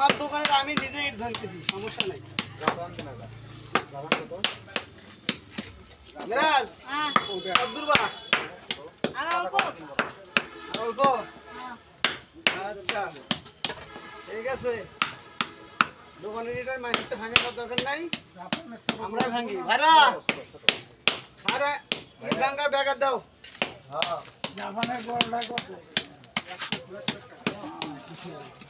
আমার দোকানে আমি নিজে ইট ভাঙতেছি সমস্যা নাই। মিরাজ হ্যাঁ কদ্দুর বা আর অল্প? অল্প? আচ্ছা। ঠিক আছে। দোকানের ইটার মাটিতে ভাঙার দরকার নাই। আমরা ভাঙি। ভাড়া ইট ভাঙার ব্যাগার দাও। করে দিই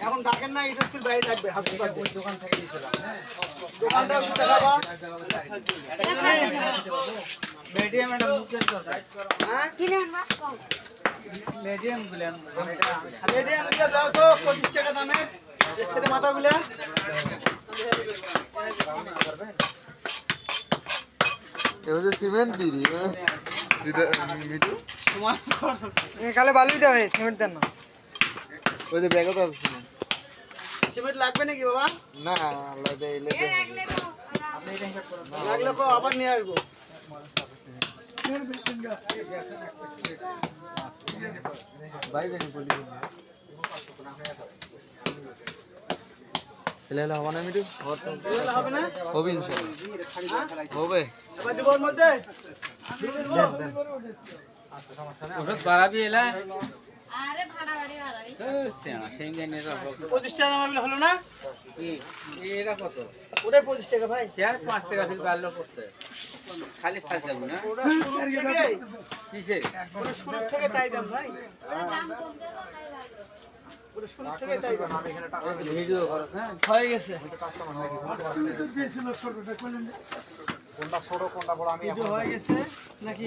এখন ডাকেন না এটা তুই বাইরে ডাকবে হাত পাতে দোকান থেকে দিয়েছিলাম হ্যাঁ। দোকানটা একটু দেখাবা মিডিয়াম এটা মুখের দরকার। হ্যাঁ? কিনে আনবা। কম মিডিয়াম গুলেন রেডি আমি যাও তো পঁচিশ টাকা দামের এসকে মাথা গুলা এবারে সিমেন্ট দি রি মিটু তোমার কালে বালুই দেবে সিমেন্ট দেন না। ওই যে ব্যাগও তো আছে। সিমেন্ট লাগবে নাকি বাবা? না লাগলে তো আবার নিয়ে আসব। হবে না মিটু হবে না? হবে ইনশাআল্লাহ। হবে। এবার দিব ওর মধ্যে। ওষুধ বাড়াবি এলা? আরে ভাড়া বাড়ি বাড়াবি পঁচিশ টাকা দামের হলো না? এটা কত? ওটাই পঁচিশ টাকা ভাই। কেন পাঁচ টাকা ফিল বাড়লো করতে। খালি খাস যাব না? ওটা শুরু থেকে কিসে ওটা থেকে তাই দাম ভাই। ওরা দাম কমতে তো তাই বাড়বে ওটা শুরু থেকে তাই দাম। ভিডিও করো হ্যাঁ? হয়ে গেছে। ভিডিও হয়ে গেছে নাকি?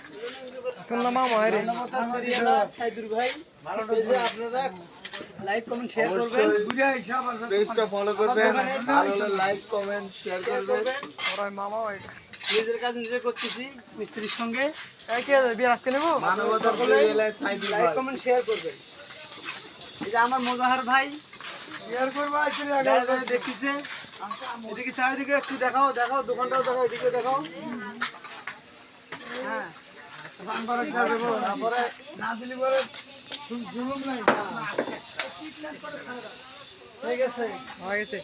ভাই শুনলাম মামা রে মানবতার ফেরিয়ালা সাইদুর ভাই আপনারা লাইক কমেন্ট শেয়ার করবেন পেজটা ফলো করবেন ভালো লাইক কমেন্ট শেয়ার করবেন। ওরাই মামা ওই নিজের কাজ নিজে করতেছি মিস্ত্রির সঙ্গে। এই কে বিয়ে রাখতে নেব মানবতার লাইক কমেন্ট শেয়ার করবেন। এই যে আমার মোজাহার ভাই শেয়ার করব আসলে দেখতেছে এদিকে চারিদিকে একটু দেখাও দেখাও দোকানটাও দেখাও এদিকে দেখাও। হ্যাঁ। পরে জুলুম নাই ঠিক আছে হয়ে গেছে।